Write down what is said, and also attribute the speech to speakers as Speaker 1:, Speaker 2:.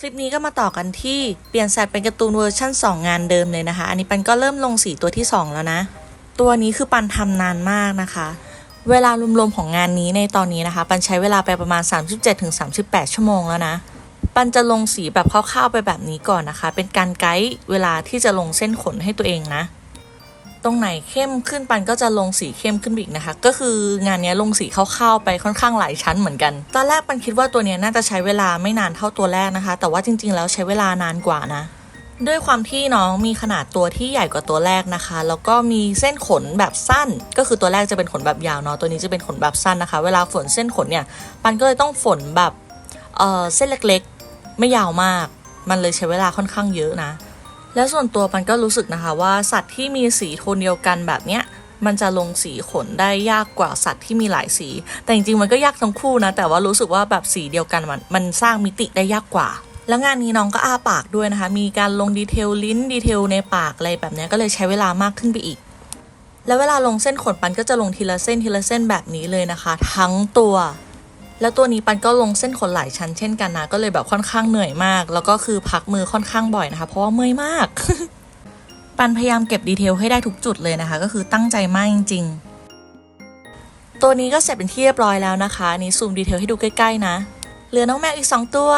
Speaker 1: คลิปนี้ก็มาต่อกันที่เปลี่ยนแซดเป็นการ์ตูนเวอร์ชั่น 2 งานเดิมเลยนะคะ อันนี้ปันก็เริ่มลงสีตัวที่ 2 แล้วนะ ตัวนี้คือปันทำนานมากนะคะ เวลารวมๆของงานนี้ในตอนนี้นะคะ ปันใช้เวลาไปประมาณ 37-38 ชั่วโมงแล้วนะ ปันจะลงสีแบบคร่าวๆไปแบบนี้ก่อนนะคะ เป็นการไกด์เวลาที่จะลงเส้นขนให้ตัวเองนะ ตรงไหนเข้มขึ้นปันก็จะลงสีเข้มขึ้นอีกนะคะ ก็คืองานนี้ลงสีคร่าๆไปค่อนข้างหลายชั้นเหมือนกัน ตอนแรกปันคิดว่าตัวนี้น่าจะใช้เวลาไม่นานเท่าตัวแรกนะคะ แต่ว่าจริง ๆ แล้วใช้เวลานานกว่านะด้วยความที่น้องมีขนาดตัวที่ใหญ่กว่าตัวแรกนะคะ แล้วก็มีเส้นขนแบบสั้น ก็คือตัวแรกจะเป็นขนแบบยาวเนาะ ตัวนี้จะเป็นขนแบบสั้นนะคะ เวลาฝนเส้นขนเนี่ย ปันก็เลยต้องฝนแบบเออเส้นเล็กๆ ไม่ยาวมาก มันเลยใช้เวลาค่อนข้างเยอะนะ แล้วส่วนตัวปันก็รู้สึกนะคะว่าสัตว์ที่มีสีโทนเดียวกันแบบเนี้ยมันจะลงสีขนได้ยากกว่าสัตว์ที่มีหลายสี แต่จริงๆมันก็ยากทั้งคู่นะ แต่ว่ารู้สึกว่าแบบสีเดียวกันมันมันสร้างมิติได้ยากกว่า แล้วงานนี้น้องก็อ้าปากด้วยนะคะ มีการลงดีเทลลิ้นดีเทลในปากอะไรแบบนี้ก็เลยใช้เวลามากขึ้นไปอีก แล้วเวลาลงเส้นขนปันก็จะลงทีละเส้นทีละเส้นแบบนี้เลยนะคะ ทั้งตัว แล้วตัวนี้ปันก็ลงเส้นขนหลายชั้นเช่นกันนะ ก็เลยแบบค่อนข้างเหนื่อยมาก แล้วก็คือพักมือค่อนข้างบ่อยนะคะ เพราะว่าเมื่อยมาก ปันพยายามเก็บดีเทลให้ได้ทุกจุดเลยนะคะ ก็คือตั้งใจมากจริง ๆ ตัวนี้ก็เสร็จเป็นที่เรียบร้อยแล้วนะคะนนี้ซูมดีเทลให้ดูใกล้ๆนะ เหลือน้องแมวอีก 2 ตัว